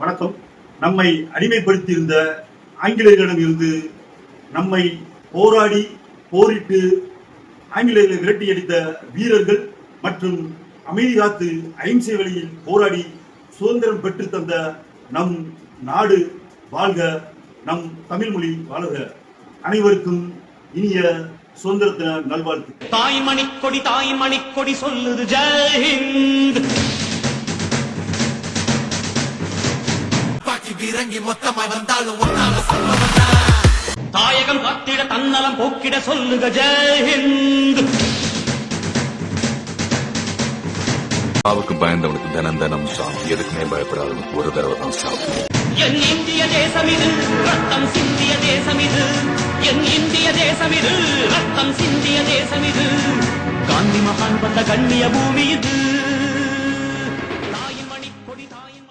வணக்கம். நம்மை அடிமைப்படுத்தியிருந்த ஆங்கிலேயர்களிடம் இருந்து நம்மை போராடி போரிட்டு ஆங்கிலேயர்களை விரட்டி அடித்த வீரர்கள் மற்றும் அமைதி காத்து அஹிம்சை வழியில் போராடி சுதந்திரம் பெற்று தந்த நம் நாடு வாழ்க நம் தமிழ் மொழி வாழ்க. அனைவருக்கும் இனிய சுதந்திர நல்வாழ்த்து தாய்மணி கொடி தாய்மணி கொடி சொல்லுது ஜெயஹிந்த். இறங்கி மொத்தமாய் வந்தாலும் ஒன்னால சம்பவம் தாயகம் காத்திட தன்னலம் போக்கிட சொல்லுங்க ஜெயஹிந்த் சாவுக்கு பயந்தவனுக்கு தினம் தினம் சாவு. எதுக்குமே பயப்படாதவனுக்கு ஒரு தடவை தான் சாவு. என் இந்திய தேசம் இது ரத்தம் சிந்திய தேசம் இது. என் இந்திய தேசம் இது ரத்தம் சிந்திய தேசம் இது. காந்தி மகான் பட்ட கண்ணிய பூமி இது. தாயின் மணி கொடி தாயின்